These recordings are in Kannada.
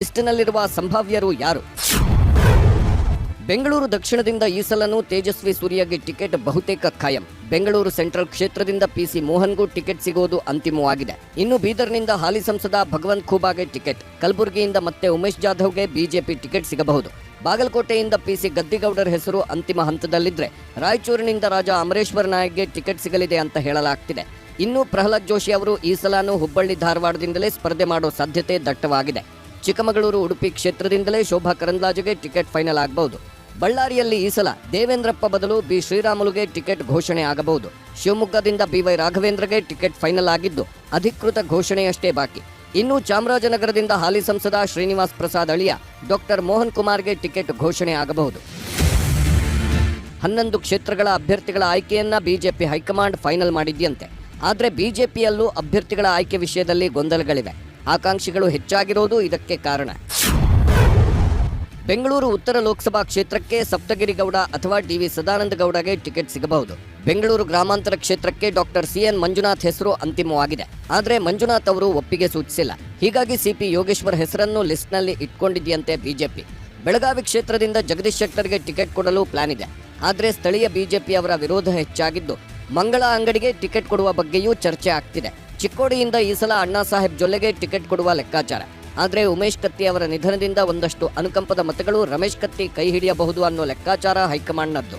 ಲಿಸ್ಟ್ನಲ್ಲಿರುವ ಸಂಭಾವ್ಯರು ಯಾರು? ಬೆಂಗಳೂರು ದಕ್ಷಿಣದಿಂದ ಈ ಸಲನೂ ತೇಜಸ್ವಿ ಸೂರ್ಯಗೆ ಟಿಕೆಟ್ ಬಹುತೇಕ ಖಾಯಂ. ಬೆಂಗಳೂರು ಸೆಂಟ್ರಲ್ ಕ್ಷೇತ್ರದಿಂದ ಪಿಸಿ ಮೋಹನ್ಗೂ ಟಿಕೆಟ್ ಸಿಗೋದು ಅಂತಿಮವಾಗಿದೆ. ಇನ್ನು ಬೀದರ್ನಿಂದ ಹಾಲಿ ಸಂಸದ ಭಗವಂತ್ ಖೂಬಾಗೆ ಟಿಕೆಟ್. ಕಲಬುರಗಿಯಿಂದ ಮತ್ತೆ ಉಮೇಶ್ ಜಾಧವ್ಗೆ ಬಿಜೆಪಿ ಟಿಕೆಟ್ ಸಿಗಬಹುದು. ಬಾಗಲಕೋಟೆಯಿಂದ ಪಿಸಿ ಗದ್ದಿಗೌಡರ ಹೆಸರು ಅಂತಿಮ ಹಂತದಲ್ಲಿದ್ದರೆ ರಾಯಚೂರಿನಿಂದ ರಾಜ ಅಮರೇಶ್ವರ ನಾಯಕ್ಗೆ ಟಿಕೆಟ್ ಸಿಗಲಿದೆ ಅಂತ ಹೇಳಲಾಗ್ತಿದೆ. ಇನ್ನು ಪ್ರಹ್ಲಾದ್ ಜೋಶಿ ಅವರು ಈ ಸಲನೂ ಹುಬ್ಬಳ್ಳಿ ಧಾರವಾಡದಿಂದಲೇ ಸ್ಪರ್ಧೆ ಮಾಡೋ ಸಾಧ್ಯತೆ ದಟ್ಟವಾಗಿದೆ. ಚಿಕ್ಕಮಗಳೂರು, ಉಡುಪಿ ಕ್ಷೇತ್ರದಿಂದಲೇ ಶೋಭಾ ಕರಂದ್ಲಾಜೆಗೆ ಟಿಕೆಟ್ ಫೈನಲ್ ಆಗಬಹುದು. ಬಳ್ಳಾರಿಯಲ್ಲಿ ಈ ಸಲ ದೇವೇಂದ್ರಪ್ಪ ಬದಲು ಬಿ. ಶ್ರೀರಾಮುಲುಗೆ ಟಿಕೆಟ್ ಘೋಷಣೆ ಆಗಬಹುದು. ಶಿವಮೊಗ್ಗದಿಂದ ಬಿವೈ ರಾಘವೇಂದ್ರಗೆ ಟಿಕೆಟ್ ಫೈನಲ್ ಆಗಿದ್ದು ಅಧಿಕೃತ ಘೋಷಣೆಯಷ್ಟೇ ಬಾಕಿ. ಇನ್ನು ಚಾಮರಾಜನಗರದಿಂದ ಹಾಲಿ ಸಂಸದ ಶ್ರೀನಿವಾಸ್ ಪ್ರಸಾದ್ ಅಳಿಯ ಡಾಕ್ಟರ್ ಮೋಹನ್ ಕುಮಾರ್ಗೆ ಟಿಕೆಟ್ ಘೋಷಣೆ ಆಗಬಹುದು. ಹನ್ನೊಂದು ಕ್ಷೇತ್ರಗಳ ಅಭ್ಯರ್ಥಿಗಳ ಆಯ್ಕೆಯನ್ನ ಬಿಜೆಪಿ ಹೈಕಮಾಂಡ್ ಫೈನಲ್ ಮಾಡಿದ್ಯಂತೆ. ಆದರೆ ಬಿಜೆಪಿಯಲ್ಲೂ ಅಭ್ಯರ್ಥಿಗಳ ಆಯ್ಕೆ ವಿಷಯದಲ್ಲಿ ಗೊಂದಲಗಳಿವೆ. ಆಕಾಂಕ್ಷಿಗಳು ಹೆಚ್ಚಾಗಿರೋದು ಇದಕ್ಕೆ ಕಾರಣ. ಬೆಂಗಳೂರು ಉತ್ತರ ಲೋಕಸಭಾ ಕ್ಷೇತ್ರಕ್ಕೆ ಸಪ್ತಗಿರಿ ಗೌಡ ಅಥವಾ ಡಿವಿ ಸದಾನಂದ ಗೌಡಗೆ ಟಿಕೆಟ್ ಸಿಗಬಹುದು. ಬೆಂಗಳೂರು ಗ್ರಾಮಾಂತರ ಕ್ಷೇತ್ರಕ್ಕೆ ಡಾಕ್ಟರ್ ಸಿ ಎನ್ ಮಂಜುನಾಥ್ ಹೆಸರು ಅಂತಿಮವಾಗಿದೆ. ಆದರೆ ಮಂಜುನಾಥ್ ಅವರು ಒಪ್ಪಿಗೆ ಸೂಚಿಸಿಲ್ಲ. ಹೀಗಾಗಿ ಸಿಪಿ ಯೋಗೇಶ್ವರ್ ಹೆಸರನ್ನು ಲಿಸ್ಟ್ನಲ್ಲಿ ಇಟ್ಕೊಂಡಿದೆಯಂತೆ ಬಿಜೆಪಿ. ಬೆಳಗಾವಿ ಕ್ಷೇತ್ರದಿಂದ ಜಗದೀಶ್ ಶೆಟ್ಟರ್ಗೆ ಟಿಕೆಟ್ ಕೊಡಲು ಪ್ಲಾನ್ ಇದೆ. ಆದರೆ ಸ್ಥಳೀಯ ಬಿಜೆಪಿಯವರ ವಿರೋಧ ಹೆಚ್ಚಾಗಿದ್ದು, ಮಂಗಳ ಅಂಗಡಿಗೆ ಟಿಕೆಟ್ ಕೊಡುವ ಬಗ್ಗೆಯೂ ಚರ್ಚೆ ಆಗ್ತಿದೆ. ಚಿಕ್ಕೋಡಿಯಿಂದ ಈ ಸಲ ಅಣ್ಣಾ ಸಾಹೇಬ್ ಜೊಲ್ಲೆಗೆ ಟಿಕೆಟ್ ಕೊಡುವ ಲೆಕ್ಕಾಚಾರ. ಆದರೆ ಉಮೇಶ್ ಕತ್ತಿ ಅವರ ನಿಧನದಿಂದ ಒಂದಷ್ಟು ಅನುಕಂಪದ ಮತಗಳು ರಮೇಶ್ ಕತ್ತಿ ಕೈ ಹಿಡಿಯಬಹುದು ಅನ್ನೋ ಲೆಕ್ಕಾಚಾರ ಹೈಕಮಾಂಡ್ನದ್ದು.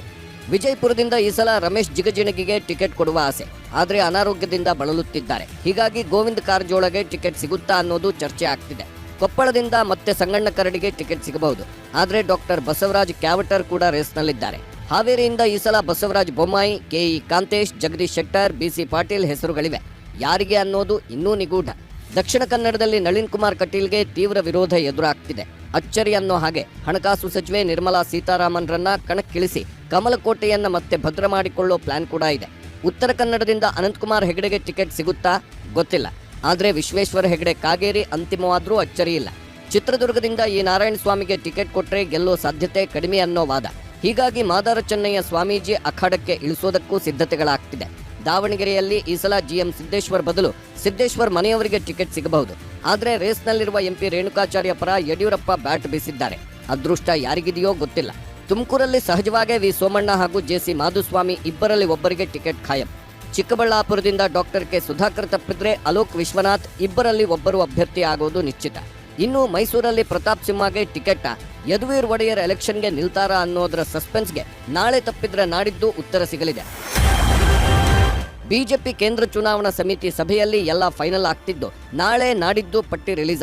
ವಿಜಯಪುರದಿಂದ ಈ ಸಲ ರಮೇಶ್ ಜಿಗಜಿಣಗಿಗೆ ಟಿಕೆಟ್ ಕೊಡುವ ಆಸೆ. ಆದರೆ ಅನಾರೋಗ್ಯದಿಂದ ಬಳಲುತ್ತಿದ್ದಾರೆ. ಹೀಗಾಗಿ ಗೋವಿಂದ ಕಾರಜೋಳಗೆ ಟಿಕೆಟ್ ಸಿಗುತ್ತಾ ಅನ್ನೋದು ಚರ್ಚೆ ಆಗ್ತಿದೆ. ಕೊಪ್ಪಳದಿಂದ ಮತ್ತೆ ಸಂಗಣ್ಣ ಕರಡಿಗೆ ಟಿಕೆಟ್ ಸಿಗಬಹುದು. ಆದರೆ ಡಾಕ್ಟರ್ ಬಸವರಾಜ್ ಕ್ಯಾವಟರ್ ಕೂಡ ರೇಸ್ನಲ್ಲಿದ್ದಾರೆ. ಹಾವೇರಿಯಿಂದ ಈ ಸಲ ಬಸವರಾಜ್ ಬೊಮ್ಮಾಯಿ ಕೆಇ ಕಾಂತೇಶ್, ಜಗದೀಶ್ ಶೆಟ್ಟರ್ ಬಿಸಿ ಪಾಟೀಲ್ ಹೆಸರುಗಳಿವೆ. ಯಾರಿಗೆ ಅನ್ನೋದು ಇನ್ನೂ ನಿಗೂಢ. ದಕ್ಷಿಣ ಕನ್ನಡದಲ್ಲಿ ನಳಿನ್ ಕುಮಾರ್ ಕಟೀಲ್ಗೆ ತೀವ್ರ ವಿರೋಧ ಎದುರಾಗ್ತಿದೆ. ಅಚ್ಚರಿ ಅನ್ನೋ ಹಾಗೆ ಹಣಕಾಸು ಸಚಿವೆ ನಿರ್ಮಲಾ ಸೀತಾರಾಮನ್ರನ್ನ ಕಣಕ್ಕಿಳಿಸಿ ಕಮಲಕೋಟೆಯನ್ನ ಮತ್ತೆ ಭದ್ರ ಮಾಡಿಕೊಳ್ಳೋ ಪ್ಲಾನ್ ಕೂಡ ಇದೆ. ಉತ್ತರ ಕನ್ನಡದಿಂದ ಅನಂತಕುಮಾರ್ ಹೆಗಡೆಗೆ ಟಿಕೆಟ್ ಸಿಗುತ್ತಾ? ಗೊತ್ತಿಲ್ಲ. ಆದರೆ ವಿಶ್ವೇಶ್ವರ ಹೆಗಡೆ ಕಾಗೇರಿ ಅಂತಿಮವಾದ್ರೂ ಅಚ್ಚರಿ ಇಲ್ಲ. ಚಿತ್ರದುರ್ಗದಿಂದ ಈ ನಾರಾಯಣ ಸ್ವಾಮಿಗೆ ಟಿಕೆಟ್ ಕೊಟ್ಟರೆ ಗೆಲ್ಲೋ ಸಾಧ್ಯತೆ ಕಡಿಮೆ ಅನ್ನೋ ವಾದ. ಹೀಗಾಗಿ ಮಾದಾರ ಚೆನ್ನಯ್ಯ ಸ್ವಾಮೀಜಿ ಅಖಾಡಕ್ಕೆ ಇಳಿಸೋದಕ್ಕೂ ಸಿದ್ಧತೆಗಳಾಗ್ತಿದೆ. ದಾವಣಗೆರೆಯಲ್ಲಿ ಈ ಸಲ ಜಿಎಂ ಸಿದ್ದೇಶ್ವರ್ ಬದಲು ಸಿದ್ದೇಶ್ವರ್ ಮನೆಯವರಿಗೆ ಟಿಕೆಟ್ ಸಿಗಬಹುದು. ಆದರೆ ರೇಸ್ನಲ್ಲಿರುವ ಎಂಪಿ ರೇಣುಕಾಚಾರ್ಯ ಪರ ಯಡಿಯೂರಪ್ಪ ಬ್ಯಾಟ್ ಬೀಸಿದ್ದಾರೆ. ಅದೃಷ್ಟ ಯಾರಿಗಿದೆಯೋ ಗೊತ್ತಿಲ್ಲ. ತುಮಕೂರಲ್ಲಿ ಸಹಜವಾಗೇ ವಿ ಸೋಮಣ್ಣ ಹಾಗೂ ಜೆಸಿ ಮಾಧುಸ್ವಾಮಿ ಇಬ್ಬರಲ್ಲಿ ಒಬ್ಬರಿಗೆ ಟಿಕೆಟ್ ಖಾಯಂ. ಚಿಕ್ಕಬಳ್ಳಾಪುರದಿಂದ ಡಾಕ್ಟರ್ ಕೆ ಸುಧಾಕರ್ ತಪ್ಪಿದ್ರೆ ಅಲೋಕ್ ವಿಶ್ವನಾಥ್ ಇಬ್ಬರಲ್ಲಿ ಒಬ್ಬರು ಅಭ್ಯರ್ಥಿ ಆಗೋದು ನಿಶ್ಚಿತ. ಇನ್ನು ಮೈಸೂರಲ್ಲಿ ಪ್ರತಾಪ್ ಸಿಂಹಗೆ ಟಿಕೆಟ್ ಯದುವೀರ್ ಒಡೆಯರ್ ಎಲೆಕ್ಷನ್ಗೆ ನಿಲ್ತಾರಾ ಅನ್ನೋದರ ಸಸ್ಪೆನ್ಸ್ಗೆ ನಾಳೆ ತಪ್ಪಿದ್ರೆ ನಾಡಿದ್ದು ಉತ್ತರ ಸಿಗಲಿದೆ. ಬಿಜೆಪಿ ಕೇಂದ್ರ ಚುನಾವಣಾ ಸಮಿತಿ ಸಭೆಯಲ್ಲಿ ಎಲ್ಲ ಫೈನಲ್ ಆಗ್ತಿದ್ದು ನಾಳೆ ನಾಡಿದ್ದು ಪಟ್ಟಿ ರಿಲೀಸ್